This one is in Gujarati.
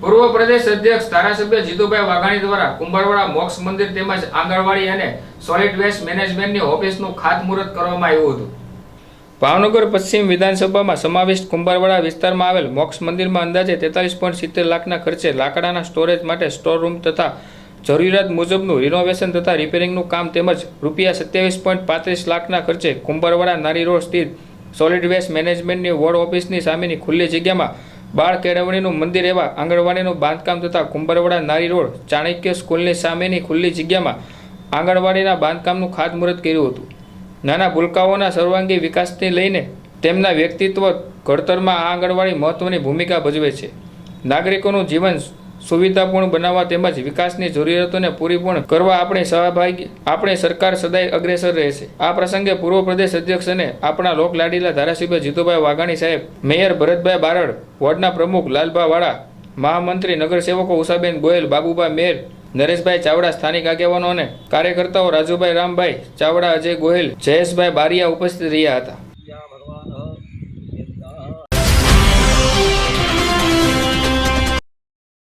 પૂર્વ પ્રદેશ અધ્યક્ષ ધારાસભ્ય જીતુભાઈ વાઘાણી દ્વારા કુંભારવાડા મોક્ષ મંદિર તેમજ આંગણવાડી અને સોલિડ વેસ્ટ મેનેજમેન્ટની ઓફિસનું ખાતમુહૂર્ત કરવામાં આવ્યું હતું. ભાવનગર પશ્ચિમ વિધાનસભામાં સમાવિષ્ટ કુંભારવાડા વિસ્તારમાં આવેલ મોક્ષ મંદિરમાં અંદાજે તેતાલીસ પોઈન્ટ સિત્તેર લાખના ખર્ચે લાકડાના સ્ટોરેજ માટે સ્ટોર રૂમ તથા જરૂરિયાત મુજબનું રિનોવેશન તથા રિપેરિંગનું કામ તેમજ રૂપિયા સત્યાવીસ પોઈન્ટ પાંત્રીસ લાખના ખર્ચે કુંભારવાડા નારી રોડ સ્થિત સોલિડ વેસ્ટ મેનેજમેન્ટની વોર્ડ ઓફિસની સામેની ખુલ્લી જગ્યામાં બાળ કેળવણીનું મંદિર એવા આંગણવાડીનું બાંધકામ તથા કુંભરવાડા નારી રોડ ચાણક્ય સ્કૂલની સામેની ખુલ્લી જગ્યામાં આંગણવાડીના બાંધકામનું ખાતમુહૂર્ત કર્યું હતું. નાના ભૂલકાઓના સર્વાંગી વિકાસથી લઈને તેમના વ્યક્તિત્વ ઘડતરમાં આ આંગણવાડી મહત્વની ભૂમિકા ભજવે છે. નાગરિકોનું જીવન સુવિધાપૂર્ણ બનાવવા તેમજ વિકાસની જરૂરિયાતોને પૂરીપૂર્ણ કરવા આપણે સહભાગી આપણે સરકાર સદાય અગ્રેસર રહેશે. આ પ્રસંગે પૂર્વ પ્રદેશ અધ્યક્ષ અને આપણા લોકલાડીલા ધારાસભ્ય જીતુભાઈ વાઘાણી સાહેબ, મેયર ભરતભાઈ બારડ, વોર્ડના પ્રમુખ લાલભા વાળા મહામંત્રી નગરસેવકો ઉષાબેન ગોયલ બાબુભાઈ મેર, નરેશભાઈ ચાવડા સ્થાનિક આગેવાનો અને કાર્યકર્તાઓ રાજુભાઈ રામભાઈ, ચાવડા અજય ગોહિલ જયેશભાઈ બારિયા ઉપસ્થિત રહ્યા હતા.